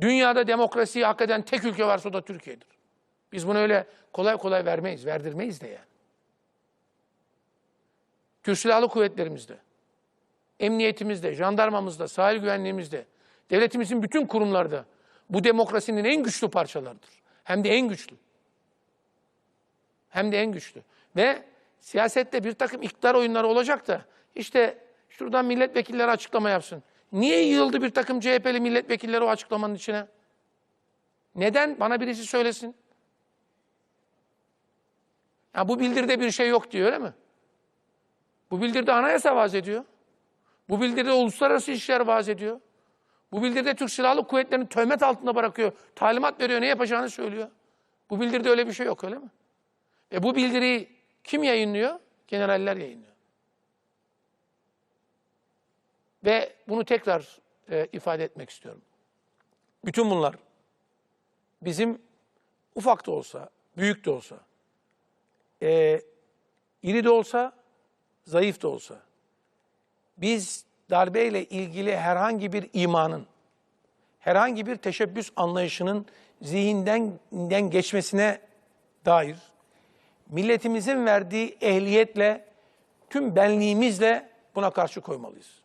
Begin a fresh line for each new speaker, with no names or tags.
Dünyada demokrasiyi hak eden tek ülke varsa o da Türkiye'dir. Biz bunu öyle kolay kolay vermeyiz, verdirmeyiz de yani. Türk Silahlı Kuvvetlerimizde, emniyetimizde, jandarmamızda, sahil güvenliğimizde, devletimizin bütün kurumlarda bu demokrasinin en güçlü parçalarıdır. Hem de en güçlü. Hem de en güçlü. Ve siyasette bir takım iktidar oyunları olacak da işte şuradan milletvekilleri açıklama yapsın. Niye yığıldı bir takım CHP'li milletvekilleri o açıklamanın içine? Neden? Bana birisi söylesin. Ya bu bildiride bir şey yok diyor öyle mi? Bu bildiride anayasa vaaz ediyor. Bu bildiride uluslararası işler vaaz ediyor. Bu bildiride Türk Silahlı Kuvvetleri'ni töhmet altında bırakıyor. Talimat veriyor, ne yapacağını söylüyor. Bu bildiride öyle bir şey yok öyle mi? E bu bildiriyi kim yayınlıyor? Generaller yayınlıyor. Ve bunu tekrar e, ifade etmek istiyorum. Bütün bunlar bizim ufak da olsa, büyük de olsa, e, iri de olsa, zayıf da olsa, biz darbeyle ilgili herhangi bir imanın, herhangi bir teşebbüs anlayışının zihinden geçmesine dair milletimizin verdiği ehliyetle, tüm benliğimizle buna karşı koymalıyız.